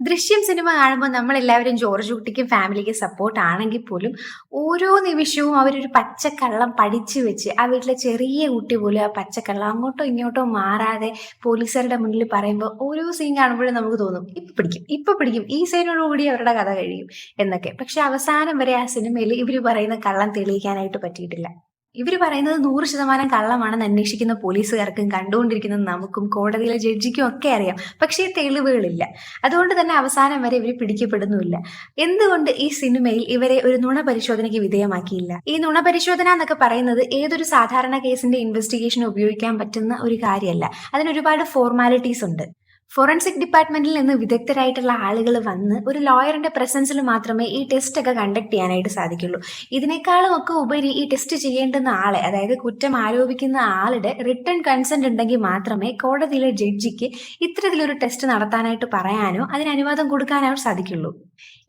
ദൃശ്യം സിനിമ കാണുമ്പോൾ നമ്മൾ എല്ലാവരും ജോർജ് കുട്ടിക്കും ഫാമിലിക്കും സപ്പോർട്ട് ആണെങ്കിൽ പോലും ഓരോ നിമിഷവും അവരൊരു പച്ചക്കള്ളം പഠിച്ചു വെച്ച് ആ വീട്ടിലെ ചെറിയ കുട്ടി പോലും ആ പച്ചക്കള്ളം അങ്ങോട്ടോ ഇങ്ങോട്ടോ മാറാതെ പോലീസുകാരുടെ മുന്നിൽ പറയുമ്പോൾ ഓരോ സീൻ കാണുമ്പോഴും നമുക്ക് തോന്നും ഇപ്പൊ പിടിക്കും ഇപ്പൊ പിടിക്കും ഈ സീനോടുകൂടി അവരുടെ കഥ കഴിയും എന്നൊക്കെ. പക്ഷെ അവസാനം വരെ ആ സിനിമയിൽ ഇവർ പറയുന്ന കള്ളം തെളിയിക്കാനായിട്ട് പറ്റിയിട്ടില്ല. ഇവർ പറയുന്നത് നൂറ് ശതമാനം കള്ളമാണെന്ന് അന്വേഷിക്കുന്ന പോലീസുകാർക്കും കണ്ടുകൊണ്ടിരിക്കുന്ന നമുക്കും കോടതിയിലെ ജഡ്ജിക്കും ഒക്കെ അറിയാം. പക്ഷേ തെളിവുകളില്ല. അതുകൊണ്ട് തന്നെ അവസാനം വരെ ഇവർ പിടിക്കപ്പെടുന്നുമില്ല. എന്തുകൊണ്ട് ഈ സിനിമയിൽ ഇവരെ ഒരു നുണ പരിശോധനയ്ക്ക് വിധേയമാക്കിയില്ല? ഈ നുണ പരിശോധന എന്നൊക്കെ പറയുന്നത് ഏതൊരു സാധാരണ കേസിന്റെ ഇൻവെസ്റ്റിഗേഷൻ ഉപയോഗിക്കാൻ പറ്റുന്ന ഒരു കാര്യമല്ല. അതിനൊരുപാട് ഫോർമാലിറ്റീസ് ഉണ്ട്. ഫോറൻസിക് ഡിപ്പാർട്ട്മെന്റിൽ നിന്ന് വിദഗ്ധരായിട്ടുള്ള ആളുകൾ വന്ന് ഒരു ലോയറിന്റെ പ്രസൻസിൽ മാത്രമേ ഈ ടെസ്റ്റ് ഒക്കെ കണ്ടക്ട് ചെയ്യാനായിട്ട് സാധിക്കുള്ളൂ. ഇതിനേക്കാളും ഒക്കെ ഉപരി ഈ ടെസ്റ്റ് ചെയ്യേണ്ടുന്ന ആളെ അതായത് കുറ്റം ആരോപിക്കുന്ന ആളുടെ റിട്ടേൺ കൺസെന്റ് ഉണ്ടെങ്കിൽ മാത്രമേ കോടതിയിലെ ജഡ്ജിക്ക് ഇത്തരത്തിലൊരു ടെസ്റ്റ് നടത്താനായിട്ട് പറയാനോ അതിന് അനുവാദം കൊടുക്കാനോ സാധിക്കുള്ളൂ.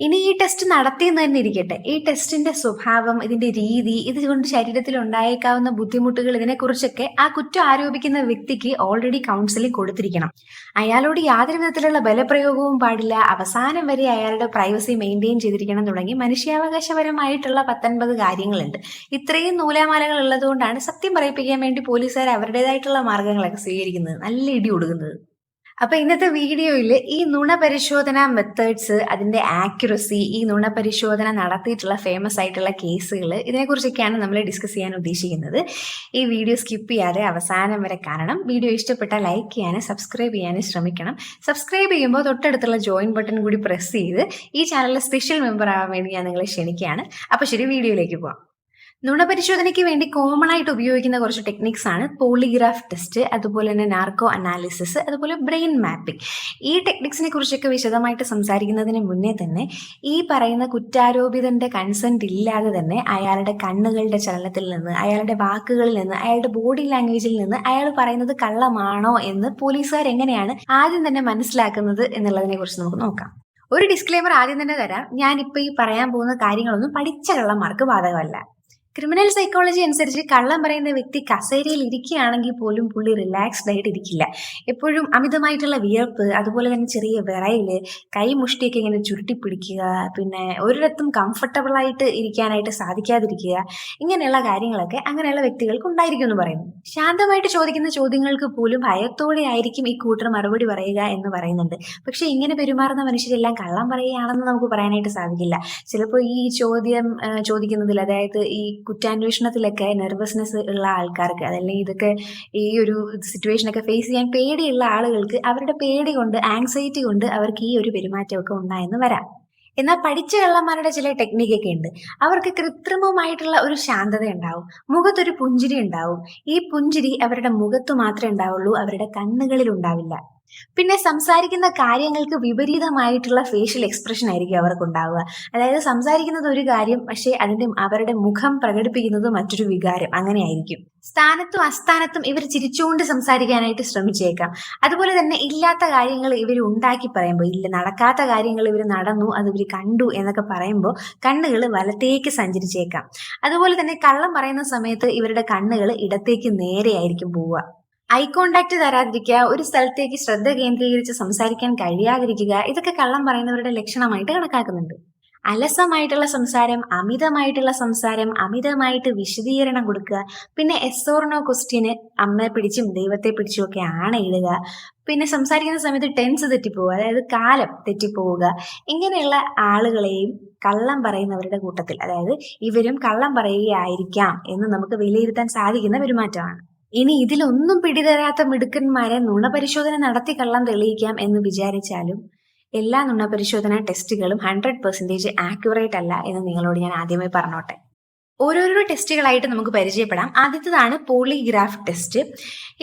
ഇനി ഈ ടെസ്റ്റ് നടത്തിയെന്ന് തന്നെ ഇരിക്കട്ടെ. ഈ ടെസ്റ്റിന്റെ സ്വഭാവം ഇതിന്റെ രീതി ഇതുകൊണ്ട് ശരീരത്തിൽ ഉണ്ടായേക്കാവുന്ന ബുദ്ധിമുട്ടുകൾ ഇതിനെക്കുറിച്ചൊക്കെ ആ കുറ്റം ആരോപിക്കുന്ന വ്യക്തിക്ക് ഓൾറെഡി കൗൺസിലിംഗ് കൊടുത്തിരിക്കണം. അയാളോട് യാതൊരു വിധത്തിലുള്ള ബലപ്രയോഗവും പാടില്ല. അവസാനം വരെ അയാളുടെ പ്രൈവസി മെയിന്റെയിൻ ചെയ്തിരിക്കണം തുടങ്ങി മനുഷ്യാവകാശപരമായിട്ടുള്ള പത്തൊൻപത് കാര്യങ്ങളുണ്ട്. ഇത്രയും നൂലാമാലകൾ ഉള്ളതുകൊണ്ടാണ് സത്യം പറയിപ്പിക്കാൻ വേണ്ടി പോലീസുകാർ അവരുടേതായിട്ടുള്ള മാർഗങ്ങളൊക്കെ സ്വീകരിക്കുന്നത്. നല്ല ഇടി കൊടുക്കുന്നത് അപ്പൊ ഇന്നത്തെ വീഡിയോയിൽ ഈ നുണ പരിശോധന മെത്തേഡ്സ് അതിന്റെ ആക്യുറസി ഈ നുണ പരിശോധന നടത്തിയിട്ടുള്ള ഫേമസ് ആയിട്ടുള്ള കേസുകൾ ഇതിനെക്കുറിച്ചൊക്കെയാണ് നമ്മൾ ഡിസ്കസ് ചെയ്യാൻ ഉദ്ദേശിക്കുന്നത്. ഈ വീഡിയോ സ്കിപ്പ് ചെയ്യാതെ അവസാനം വരെ കാണണം. വീഡിയോ ഇഷ്ടപ്പെട്ടാൽ ലൈക്ക് ചെയ്യാനും സബ്സ്ക്രൈബ് ചെയ്യാനും ശ്രമിക്കണം. സബ്സ്ക്രൈബ് ചെയ്യുമ്പോൾ തൊട്ടടുത്തുള്ള ജോയിൻ ബട്ടൺ കൂടി പ്രസ് ചെയ്ത് ഈ ചാനലിലെ സ്പെഷ്യൽ മെമ്പർ ആവാൻ വേണ്ടി ഞാൻ നിങ്ങളെ ക്ഷണിക്കുകയാണ്. അപ്പൊ ശരി വീഡിയോയിലേക്ക് പോവാം. നുണപരിശോധനയ്ക്ക് വേണ്ടി കോമൺ ആയിട്ട് ഉപയോഗിക്കുന്ന കുറച്ച് ടെക്നിക്സ് ആണ് പോളിഗ്രാഫ് ടെസ്റ്റ് അതുപോലെ തന്നെ നാർക്കോ അനാലിസിസ് അതുപോലെ ബ്രെയിൻ മാപ്പിംഗ് ഈ ടെക്നിക്സിനെ കുറിച്ചൊക്കെ വിശദമായിട്ട് സംസാരിക്കുന്നതിന് മുന്നേ തന്നെ ഈ പറയുന്ന കുറ്റാരോപിതന്റെ കൺസെന്റ് ഇല്ലാതെ തന്നെ അയാളുടെ കണ്ണുകളുടെ ചലനത്തിൽ നിന്ന് അയാളുടെ വാക്കുകളിൽ നിന്ന് അയാളുടെ ബോഡി ലാംഗ്വേജിൽ നിന്ന് അയാൾ പറയുന്നത് കള്ളമാണോ എന്ന് പോലീസുകാർ എങ്ങനെയാണ് ആദ്യം തന്നെ മനസ്സിലാക്കുന്നത് എന്നുള്ളതിനെ കുറിച്ച് നമുക്ക് നോക്കാം. ഒരു ഡിസ്ക്ലെയിമർ ആദ്യം തന്നെ തരാം. ഞാനിപ്പോൾ ഈ പറയാൻ പോകുന്ന കാര്യങ്ങളൊന്നും പഠിച്ച കള്ളന്മാർക്ക് ബാധകമല്ല. ക്രിമിനൽ സൈക്കോളജി അനുസരിച്ച് കള്ളം പറയുന്ന വ്യക്തി കസേരയിൽ ഇരിക്കുകയാണെങ്കിൽ പോലും പുള്ളി റിലാക്സ്ഡ് ആയിട്ട് ഇരിക്കില്ല. എപ്പോഴും അമിതമായിട്ടുള്ള വിയർപ്പ് അതുപോലെ തന്നെ ചെറിയ വിറയിൽ കൈമുഷ്ടിയൊക്കെ ഇങ്ങനെ ചുരുട്ടി പിടിക്കുക പിന്നെ ഒരിടത്തും കംഫർട്ടബിൾ ആയിട്ട് ഇരിക്കാനായിട്ട് സാധിക്കാതിരിക്കുക ഇങ്ങനെയുള്ള കാര്യങ്ങളൊക്കെ അങ്ങനെയുള്ള വ്യക്തികൾക്ക് ഉണ്ടായിരിക്കും എന്ന് പറയുന്നു. ശാന്തമായിട്ട് ചോദിക്കുന്ന ചോദ്യങ്ങൾക്ക് പോലും ഭയത്തോടെ ആയിരിക്കും ഈ കൂട്ടർ മറുപടി പറയുക എന്ന് പറയുന്നുണ്ട് പക്ഷേ ഇങ്ങനെ പെരുമാറുന്ന മനുഷ്യരെല്ലാം കള്ളം പറയുകയാണെന്ന് നമുക്ക് പറയാനായിട്ട് സാധിക്കില്ല. ചിലപ്പോൾ ഈ ചോദ്യം ചോദിക്കുന്നതിൽ അതായത് ഈ കുറ്റാന്വേഷണത്തിലൊക്കെ നെർവസ്നെസ് ഉള്ള ആൾക്കാർക്ക് അതല്ലെങ്കിൽ ഇതൊക്കെ ഈ ഒരു സിറ്റുവേഷനൊക്കെ ഫേസ് ചെയ്യാൻ പേടിയുള്ള ആളുകൾക്ക് അവരുടെ പേടി കൊണ്ട് ആങ്സൈറ്റി കൊണ്ട് അവർക്ക് ഈ ഒരു പെരുമാറ്റമൊക്കെ ഉണ്ടായെന്ന് വരാം. എന്നാൽ പഠിച്ച കള്ളന്മാരുടെ ചില ടെക്നിക്കൊക്കെ ഉണ്ട്. അവർക്ക് കൃത്രിമമായിട്ടുള്ള ഒരു ശാന്തത ഉണ്ടാവും. മുഖത്തൊരു പുഞ്ചിരി ഉണ്ടാവും. ഈ പുഞ്ചിരി അവരുടെ മുഖത്ത് മാത്രമേ ഉണ്ടാവുള്ളൂ അവരുടെ കണ്ണുകളിൽ ഉണ്ടാവില്ല. പിന്നെ സംസാരിക്കുന്ന കാര്യങ്ങൾക്ക് വിപരീതമായിട്ടുള്ള ഫേഷ്യൽ എക്സ്പ്രഷൻ ആയിരിക്കും അവർക്ക് ഉണ്ടാവുക. അതായത് സംസാരിക്കുന്നത് ഒരു കാര്യം പക്ഷേ അതിന്റെ അവരുടെ മുഖം പ്രകടിപ്പിക്കുന്നത് മറ്റൊരു വികാരം അങ്ങനെയായിരിക്കും. സ്ഥാനത്തും അസ്ഥാനത്തും ഇവർ ചിരിച്ചുകൊണ്ട് സംസാരിക്കാനായിട്ട് ശ്രമിച്ചേക്കാം. അതുപോലെ തന്നെ ഇല്ലാത്ത കാര്യങ്ങൾ ഇവർ ഉണ്ടാക്കി പറയുമ്പോൾ ഇല്ല നടക്കാത്ത കാര്യങ്ങൾ ഇവർ നടന്നു അത് ഇവർ കണ്ടു എന്നൊക്കെ പറയുമ്പോൾ കണ്ണുകൾ വലത്തേക്ക് സഞ്ചരിച്ചേക്കാം. അതുപോലെ തന്നെ കള്ളം പറയുന്ന സമയത്ത് ഇവരുടെ കണ്ണുകൾ ഇടത്തേക്ക് നേരെയായിരിക്കും പോവുക. ഐ കോണ്ടാക്ട് തരാതിരിക്കുക ഒരു സ്ഥലത്തേക്ക് ശ്രദ്ധ കേന്ദ്രീകരിച്ച് സംസാരിക്കാൻ കഴിയാതിരിക്കുക ഇതൊക്കെ കള്ളം പറയുന്നവരുടെ ലക്ഷണമായിട്ട് കണക്കാക്കുന്നുണ്ട്. അലസമായിട്ടുള്ള സംസാരം അമിതമായിട്ടുള്ള സംസാരം അമിതമായിട്ട് വിശദീകരണം കൊടുക്കുക പിന്നെ എസ്സോർണോ ക്വസ്റ്റ്യന് അമ്മയെ പിടിച്ചും ദൈവത്തെ പിടിച്ചും ഒക്കെ ആണ് എഴുതുക പിന്നെ സംസാരിക്കുന്ന സമയത്ത് ടെൻസ് തെറ്റിപ്പോവുക അതായത് കാലം തെറ്റിപ്പോവുക. ഇങ്ങനെയുള്ള ആളുകളെയും കള്ളം പറയുന്നവരുടെ കൂട്ടത്തിൽ അതായത് ഇവരും കള്ളം പറയുകയായിരിക്കാം എന്ന് നമുക്ക് വിലയിരുത്താൻ സാധിക്കുന്ന പെരുമാറ്റമാണ്. ഇനി ഇതിലൊന്നും പിടിതരാത്ത മിടുക്കന്മാരെ നുണപരിശോധന നടത്തി കള്ളം തെളിയിക്കാം എന്ന് വിചാരിച്ചാലും എല്ലാ നുണപരിശോധന ടെസ്റ്റുകളും ഹൺഡ്രഡ് പെർസെന്റേജ് ആക്യുറേറ്റ് അല്ല എന്ന് നിങ്ങളോട് ഞാൻ ആദ്യമേ പറഞ്ഞോട്ടെ. ഓരോരോ ടെസ്റ്റുകളായിട്ട് നമുക്ക് പരിചയപ്പെടാം. ആദ്യത്തേതാണ് പോളിഗ്രാഫ് ടെസ്റ്റ്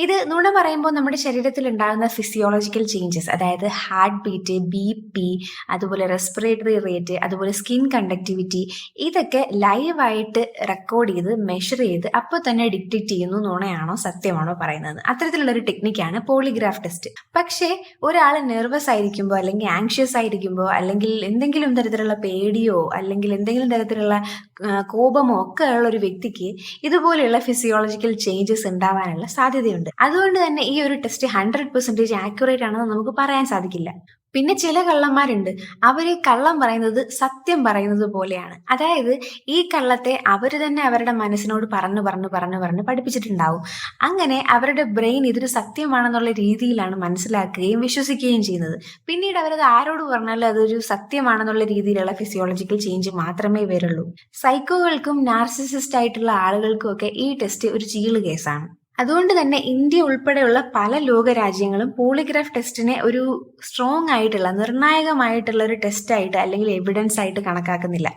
ഇത് നുണ പറയുമ്പോൾ നമ്മുടെ ശരീരത്തിൽ ഉണ്ടാകുന്ന ഫിസിയോളജിക്കൽ ചേഞ്ചസ് അതായത് ഹാർട്ട് ബീറ്റ് ബി പി അതുപോലെ റെസ്പിറേറ്ററി റേറ്റ് അതുപോലെ സ്കിൻ കണ്ടക്ടിവിറ്റി ഇതൊക്കെ ലൈവായിട്ട് റെക്കോർഡ് ചെയ്ത് മെഷർ ചെയ്ത് അപ്പോൾ തന്നെ ഡിക്റ്റേറ്റ് ചെയ്യുന്നു നുണയാണോ സത്യമാണോ പറയുന്നത്. അത്തരത്തിലുള്ള ഒരു ടെക്നിക്കാണ് പോളിഗ്രാഫ് ടെസ്റ്റ് പക്ഷേ ഒരാൾ നെർവസ് ആയിരിക്കുമ്പോൾ അല്ലെങ്കിൽ ആങ്ഷ്യസ് ആയിരിക്കുമ്പോൾ അല്ലെങ്കിൽ എന്തെങ്കിലും തരത്തിലുള്ള പേടിയോ അല്ലെങ്കിൽ എന്തെങ്കിലും തരത്തിലുള്ള കോപമോ ഒക്കെ ഉള്ള ഒരു വ്യക്തിക്ക് ഇതുപോലെയുള്ള ഫിസിയോളജിക്കൽ ചേഞ്ചസ് ഉണ്ടാവാനുള്ള സാധ്യതയുണ്ട്. അതുകൊണ്ട് തന്നെ ഈ ഒരു ടെസ്റ്റ് ഹൺഡ്രഡ് പെർസെന്റേജ് ആക്യുറേറ്റ് ആണെന്ന് നമുക്ക് പറയാൻ സാധിക്കില്ല. പിന്നെ ചില കള്ളന്മാരുണ്ട്. അവർ കള്ളം പറയുന്നത് സത്യം പറയുന്നത് പോലെയാണ്. അതായത് ഈ കള്ളത്തെ അവർ തന്നെ അവരുടെ മനസ്സിനോട് പറഞ്ഞു പറഞ്ഞു പറഞ്ഞു പറഞ്ഞു പഠിപ്പിച്ചിട്ടുണ്ടാവും. അങ്ങനെ അവരുടെ ബ്രെയിൻ ഇതൊരു സത്യമാണെന്നുള്ള രീതിയിലാണ് മനസ്സിലാക്കുകയും വിശ്വസിക്കുകയും ചെയ്യുന്നത്. പിന്നീട് അവരത് ആരോട് പറഞ്ഞാലും അതൊരു സത്യമാണെന്നുള്ള രീതിയിലുള്ള ഫിസിയോളജിക്കൽ ചേഞ്ച് മാത്രമേ വരുള്ളൂ. സൈക്കോകൾക്കും നാർസിസിസ്റ്റ് ആയിട്ടുള്ള ആളുകൾക്കും ഒക്കെ ഈ ടെസ്റ്റ് ഒരു ചീൾ കേസാണ് അതുകൊണ്ട് തന്നെ ഇന്ത്യ ഉൾപ്പെടെയുള്ള പല ലോക രാജ്യങ്ങളും പോളിഗ്രാഫ് ടെസ്റ്റിനെ ഒരു സ്ട്രോങ് ആയിട്ടുള്ള നിർണായകമായിട്ടുള്ള ഒരു ടെസ്റ്റ് ആയിട്ട് അല്ലെങ്കിൽ എവിഡൻസ് ആയിട്ട് കണക്കാക്കുന്നില്ല.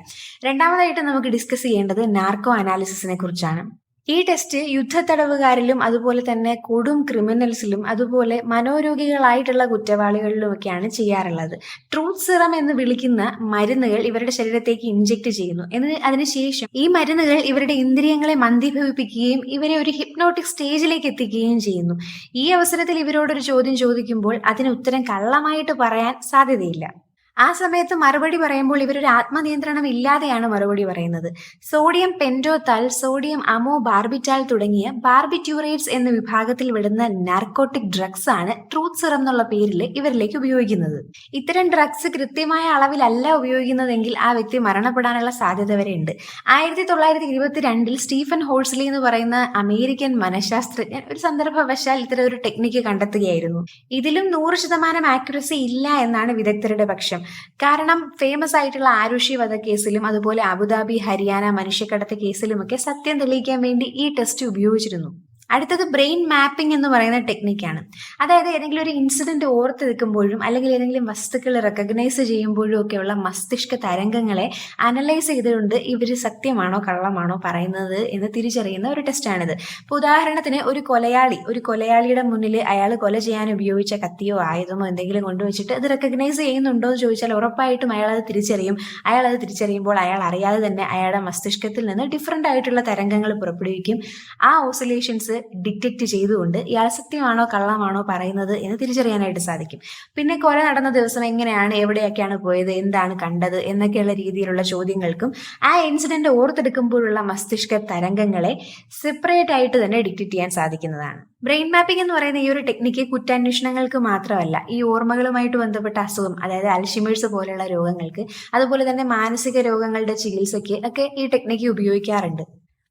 രണ്ടാമതായിട്ട് നമുക്ക് ഡിസ്കസ് ചെയ്യേണ്ടത് നാർക്കോ അനാലിസിസിനെ കുറിച്ചാണ്. ഈ ടെസ്റ്റ് യുദ്ധത്തടവുകാരിലും അതുപോലെ തന്നെ കൊടും ക്രിമിനൽസിലും അതുപോലെ മനോരോഗികളായിട്ടുള്ള കുറ്റവാളികളിലുമൊക്കെയാണ് ചെയ്യാറുള്ളത്. ട്രൂത്ത് സിറം എന്ന് വിളിക്കുന്ന മരുന്നുകൾ ഇവരുടെ ശരീരത്തേക്ക് ഇഞ്ചെക്ട് ചെയ്യുന്നു. എന്ന് അതിനുശേഷം ഈ മരുന്നുകൾ ഇവരുടെ ഇന്ദ്രിയങ്ങളെ മന്ദീഭവിപ്പിക്കുകയും ഇവരെ ഒരു ഹിപ്നോട്ടിക് സ്റ്റേജിലേക്ക് എത്തിക്കുകയും ചെയ്യുന്നു. ഈ അവസരത്തിൽ ഇവരോടൊരു ചോദ്യം ചോദിക്കുമ്പോൾ അതിന് ഉത്തരം കള്ളമായിട്ട് പറയാൻ സാധ്യതയില്ല. ആ സമയത്ത് മറുപടി പറയുമ്പോൾ ഇവരൊരു ആത്മനിയന്ത്രണം ഇല്ലാതെയാണ് മറുപടി പറയുന്നത്. സോഡിയം പെൻഡോത്താൽ സോഡിയം അമോ ബാർബിറ്റാൽ തുടങ്ങിയ ബാർബിറ്റ്യൂറേറ്റ്സ് എന്ന വിഭാഗത്തിൽ വിടുന്ന നാർക്കോട്ടിക് ഡ്രഗ്സ് ആണ് ട്രൂത്ത് സിറം എന്നുള്ള പേരിൽ ഇവരിലേക്ക് ഉപയോഗിക്കുന്നത്. ഇത്തരം ഡ്രഗ്സ് കൃത്യമായ അളവിലല്ല ഉപയോഗിക്കുന്നതെങ്കിൽ ആ വ്യക്തി മരണപ്പെടാനുള്ള സാധ്യത വരെ ഉണ്ട് ആയിരത്തി തൊള്ളായിരത്തി ഇരുപത്തിരണ്ടിൽ സ്റ്റീഫൻ ഹോൾസ്ലി എന്ന് പറയുന്ന അമേരിക്കൻ മനഃശാസ്ത്രജ്ഞൻ ഒരു സന്ദർഭവശാൽ ഇത്തരം ഒരു ടെക്നിക്ക് കണ്ടെത്തുകയായിരുന്നു. ഇതിലും നൂറ് ശതമാനം ആക്യുറസി ഇല്ല എന്നാണ് വിദഗ്ധരുടെ പക്ഷം. കാരണം ഫേമസ് ആയിട്ടുള്ള ആരുഷി കേസിലും അതുപോലെ അബുദാബി ഹരിയാന മനുഷ്യക്കടത്ത് കേസിലുമൊക്കെ സത്യം തെളിയിക്കാൻ വേണ്ടി ഈ ടെസ്റ്റ് ഉപയോഗിച്ചിരുന്നു. അടുത്തത് ബ്രെയിൻ മാപ്പിംഗ് എന്ന് പറയുന്ന ടെക്നിക്കാണ് അതായത് ഏതെങ്കിലും ഒരു ഇൻസിഡന്റ് ഓർത്ത് നിൽക്കുമ്പോഴും അല്ലെങ്കിൽ ഏതെങ്കിലും വസ്തുക്കൾ റെക്കഗ്നൈസ് ചെയ്യുമ്പോഴും ഒക്കെയുള്ള മസ്തിഷ്ക തരംഗങ്ങളെ അനലൈസ് ചെയ്തുകൊണ്ട് ഇവർ സത്യമാണോ കള്ളമാണോ പറയുന്നത് എന്ന് തിരിച്ചറിയുന്ന ഒരു ടെസ്റ്റാണിത് ഇപ്പോൾ ഉദാഹരണത്തിന് ഒരു കൊലയാളി ഒരു കൊലയാളിയുടെ മുന്നിൽ അയാൾ കൊല ചെയ്യാൻ ഉപയോഗിച്ച കത്തിയോ ആയുധമോ എന്തെങ്കിലും കൊണ്ടുവച്ചിട്ട് അത് റെക്കഗ്നൈസ് ചെയ്യുന്നുണ്ടോ എന്ന് ചോദിച്ചാൽ ഉറപ്പായിട്ടും അയാൾ അത് തിരിച്ചറിയും. അയാൾ അത് തിരിച്ചറിയുമ്പോൾ അയാൾ അറിയാതെ തന്നെ അയാളുടെ മസ്തിഷ്കത്തിൽ നിന്ന് ഡിഫറെന്റ് ആയിട്ടുള്ള തരംഗങ്ങൾ പുറപ്പെടുവിക്കും. ആ ഓസിലേഷൻസ് ഡിറ്റക്ട് ചെയ്തുകൊണ്ട് ഇയാൾ സത്യമാണോ കള്ളമാണോ പറയുന്നത് എന്ന് തിരിച്ചറിയാനായിട്ട് സാധിക്കും. പിന്നെ കൊല നടന്ന ദിവസം എങ്ങനെയാണ് എവിടെയൊക്കെയാണ് പോയത് എന്താണ് കണ്ടത് എന്നൊക്കെയുള്ള രീതിയിലുള്ള ചോദ്യങ്ങൾക്കും ആ ഇൻസിഡന്റ് ഓർത്തെടുക്കുമ്പോഴുള്ള മസ്തിഷ്ക തരംഗങ്ങളെ സെപ്പറേറ്റ് ആയിട്ട് തന്നെ ഡിറ്റക്ട് ചെയ്യാൻ സാധിക്കുന്നതാണ്. ബ്രെയിൻ മാപ്പിംഗ് എന്ന് പറയുന്ന ഈ ഒരു ടെക്നിക്ക് കുറ്റാന്വേഷണങ്ങൾക്ക് മാത്രമല്ല ഈ ഓർമ്മകളുമായിട്ട് ബന്ധപ്പെട്ട അസുഖം അതായത് അൽഷിമേഴ്സ് പോലെയുള്ള രോഗങ്ങൾക്ക് അതുപോലെ തന്നെ മാനസിക രോഗങ്ങളുടെ ചികിത്സയ്ക്ക് ഒക്കെ ഈ ടെക്നിക്ക് ഉപയോഗിക്കാറുണ്ട്.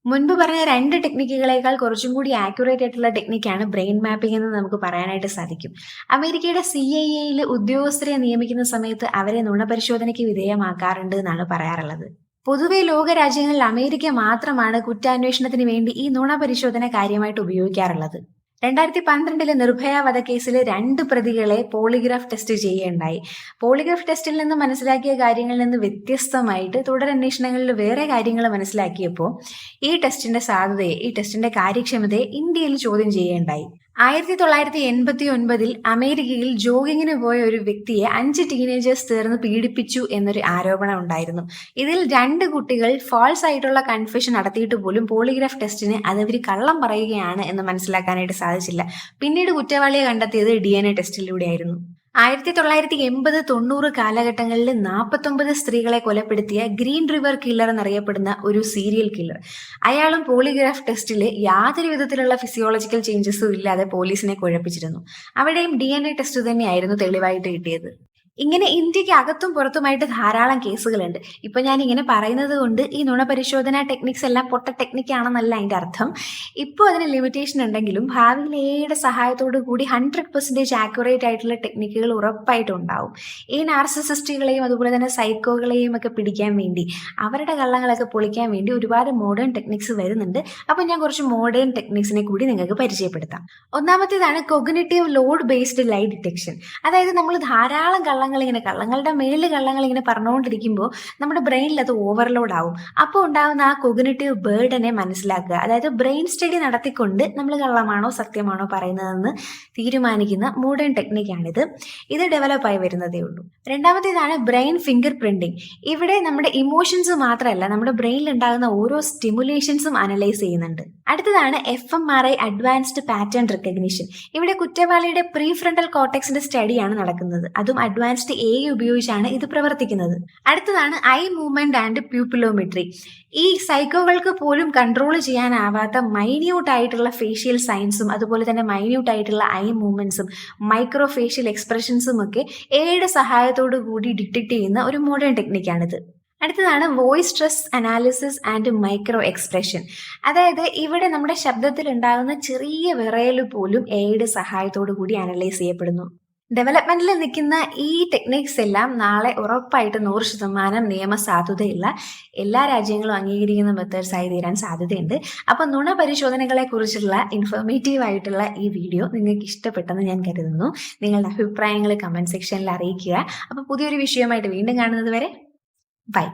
മുൻപ് പറഞ്ഞ രണ്ട് ടെക്നിക്കുകളേക്കാൾ കുറച്ചും കൂടി ആക്യുറേറ്റ് ആയിട്ടുള്ള ടെക്നിക്കാണ് ബ്രെയിൻ മാപ്പിംഗ് എന്ന് നമുക്ക് പറയാനായിട്ട് സാധിക്കും. അമേരിക്കയുടെ സി ഐ എയിൽ ഉദ്യോഗസ്ഥരെ നിയമിക്കുന്ന സമയത്ത് അവരെ നുണപരിശോധനയ്ക്ക് വിധേയമാക്കാറുണ്ട് എന്നാണ് പറയാറുള്ളത്. പൊതുവെ ലോകരാജ്യങ്ങളിൽ അമേരിക്ക മാത്രമാണ് കുറ്റാന്വേഷണത്തിന് വേണ്ടി ഈ നുണപരിശോധന കാര്യമായിട്ട് ഉപയോഗിക്കാറുള്ളത്. രണ്ടായിരത്തി പന്ത്രണ്ടിലെ നിർഭയ വധക്കേസിൽ രണ്ട് പ്രതികളെ പോളിഗ്രാഫ് ടെസ്റ്റ് ചെയ്യുകയുണ്ടായി. പോളിഗ്രാഫ് ടെസ്റ്റിൽ നിന്ന് മനസ്സിലാക്കിയ കാര്യങ്ങളിൽ നിന്ന് വ്യത്യസ്തമായിട്ട് തുടരന്വേഷണങ്ങളിൽ വേറെ കാര്യങ്ങൾ മനസ്സിലാക്കിയപ്പോൾ ഈ ടെസ്റ്റിന്റെ സാധ്യതയെ ഈ ടെസ്റ്റിന്റെ കാര്യക്ഷമതയെ ഇന്ത്യയിൽ ചോദ്യം ചെയ്യുകയുണ്ടായി. ആയിരത്തി തൊള്ളായിരത്തി എൺപത്തി ഒൻപതിൽ അമേരിക്കയിൽ ജോഗിങ്ങിന് പോയ ഒരു വ്യക്തിയെ അഞ്ച് ടീനേജേഴ്സ് ചേർന്ന് പീഡിപ്പിച്ചു എന്നൊരു ആരോപണം ഉണ്ടായിരുന്നു. ഇതിൽ രണ്ട് കുട്ടികൾ ഫാൾസ് ആയിട്ടുള്ള കൺഫ്യൂഷൻ നടത്തിയിട്ട് പോലും പോളിഗ്രാഫ് ടെസ്റ്റിന് അതവർ കള്ളം പറയുകയാണ് എന്ന് മനസ്സിലാക്കാനായിട്ട് സാധിച്ചില്ല. പിന്നീട് കുറ്റവാളിയെ കണ്ടെത്തിയത് ഡി എൻ എ ടെസ്റ്റിലൂടെയായിരുന്നു ആയിരത്തി തൊള്ളായിരത്തി എൺപത് തൊണ്ണൂറ് കാലഘട്ടങ്ങളിൽ നാൽപ്പത്തൊമ്പത് സ്ത്രീകളെ കൊലപ്പെടുത്തിയ ഗ്രീൻ റിവർ കില്ലർ എന്നറിയപ്പെടുന്ന ഒരു സീരിയൽ കില്ലർ. അയാളും പോളിഗ്രാഫ് ടെസ്റ്റിൽ യാതൊരു വിധത്തിലുള്ള ഫിസിയോളജിക്കൽ ചേഞ്ചസും ഇല്ലാതെ പോലീസിനെ കുഴപ്പിച്ചിരുന്നു. അവിടെയും ഡി ടെസ്റ്റ് തന്നെയായിരുന്നു തെളിവായിട്ട് കിട്ടിയത്. ഇങ്ങനെ ഇന്ത്യയ്ക്ക് അകത്തും പുറത്തുമായിട്ട് ധാരാളം കേസുകളുണ്ട്. ഇപ്പൊ ഞാൻ ഇങ്ങനെ പറയുന്നത് കൊണ്ട് ഈ നുണപരിശോധന ടെക്നിക്സ് എല്ലാം പൊട്ട ടെക്നിക് ആണെന്നല്ല അതിന്റെ അർത്ഥം. ഇപ്പോൾ അതിന് ലിമിറ്റേഷൻ ഉണ്ടെങ്കിലും ഭാവിയിൽ ഏയുടെ സഹായത്തോടു കൂടി ഹൺഡ്രഡ് പെർസെന്റേജ് ആക്യുറേറ്റ് ആയിട്ടുള്ള ടെക്നിക്കുകൾ ഉറപ്പായിട്ടും ഉണ്ടാവും. ഈ നാർസിസിസ്റ്റുകളെയും അതുപോലെ തന്നെ സൈക്കോകളെയും ഒക്കെ പിടിക്കാൻ വേണ്ടി അവരുടെ കള്ളങ്ങളൊക്കെ പൊളിക്കാൻ വേണ്ടി ഒരുപാട് മോഡേൺ ടെക്നിക്സ് വരുന്നുണ്ട്. അപ്പോൾ ഞാൻ കുറച്ച് മോഡേൺ ടെക്നിക്സിനെ കൂടി നിങ്ങൾക്ക് പരിചയപ്പെടുത്താം. ഒന്നാമത്തേതാണ് cognitive load based lie detection അതായത് നമ്മൾ ധാരാളം കള്ളങ്ങൾ ഇങ്ങനെ കള്ളങ്ങളുടെ മേളിൽ കള്ളങ്ങൾ ഇങ്ങനെ പറഞ്ഞുകൊണ്ടിരിക്കുമ്പോൾ നമ്മുടെ ബ്രെയിനിൽ അത് ഓവർലോഡ് ആവും അപ്പോൾ ഉണ്ടാകുന്ന ആ കൊഗ്നേറ്റീവ് ബേർഡനെ മനസ്സിലാക്കുക. അതായത് ബ്രെയിൻ സ്റ്റഡി നടത്തിക്കൊണ്ട് നമ്മൾ കള്ളമാണോ സത്യമാണോ പറയുന്നതെന്ന് തീരുമാനിക്കുന്ന മോഡേൺ ടെക്നിക്കാണിത് ഇത് ഡെവലപ്പായി വരുന്നതേ ഉള്ളൂ. രണ്ടാമത്തേതാണ് ബ്രെയിൻ ഫിംഗർ പ്രിന്റിംഗ് ഇവിടെ നമ്മുടെ ഇമോഷൻസ് മാത്രമല്ല നമ്മുടെ ബ്രെയിനിൽ ഉണ്ടാകുന്ന ഓരോ സ്റ്റിമുലേഷൻസും അനലൈസ് ചെയ്യുന്നുണ്ട്. അടുത്തതാണ് F M R I advanced pattern recognition ഇവിടെ കുറ്റവാളിയുടെ പ്രീ ഫ്രണ്ടൽ കോട്ടക്സിന്റെ സ്റ്റഡിയാണ് നടക്കുന്നത്. അതും അഡ്വാൻസ്ഡ് എ ഉപയോഗിച്ചാണ് ഇത് പ്രവർത്തിക്കുന്നത്. അടുത്തതാണ് ഐ മൂവ്മെന്റ് ആൻഡ് പ്യൂപ്പിലോമെട്രി ഈ സൈക്കോകൾക്ക് പോലും കൺട്രോൾ ചെയ്യാനാവാത്ത മൈന്യൂട്ട് ആയിട്ടുള്ള ഫേഷ്യൽ സയൻസും അതുപോലെ തന്നെ മൈന്യൂട്ട് ആയിട്ടുള്ള ഐ മൂവ്മെന്റ്സും മൈക്രോ ഫേഷ്യൽ എക്സ്പ്രഷൻസും ഒക്കെ എയുടെ സഹായത്തോടു കൂടി ഡിറ്റക്ട് ചെയ്യുന്ന ഒരു മോഡേൺ ടെക്നിക്കാണിത് അടുത്തതാണ് voice stress analysis and micro expression അതായത് ഇവിടെ നമ്മുടെ ശബ്ദത്തിൽ ഉണ്ടാകുന്ന ചെറിയ വിറയൽ പോലും എയുടെ സഹായത്തോടു കൂടി അനലൈസ് ചെയ്യപ്പെടുന്നു. ഡെവലപ്മെന്റിൽ നിൽക്കുന്ന ഈ ടെക്നിക്സ് എല്ലാം നാളെ ഉറപ്പായിട്ട് നൂറ് ശതമാനം നിയമസാധുതയുള്ള എല്ലാ രാജ്യങ്ങളും അംഗീകരിക്കുന്ന മെത്തേഡ്സ് ആയി തീരാൻ സാധ്യതയുണ്ട്. അപ്പോൾ നുണ പരിശോധനകളെ കുറിച്ചുള്ള ഇൻഫോർമേറ്റീവ് ആയിട്ടുള്ള ഈ വീഡിയോ നിങ്ങൾക്ക് ഇഷ്ടപ്പെട്ടെന്ന് ഞാൻ കരുതുന്നു. നിങ്ങളുടെ അഭിപ്രായങ്ങൾ കമന്റ് സെക്ഷനിൽ അറിയിക്കുക. അപ്പോൾ പുതിയൊരു വിഷയമായിട്ട് വീണ്ടും കാണുന്നത് വരെ ബൈ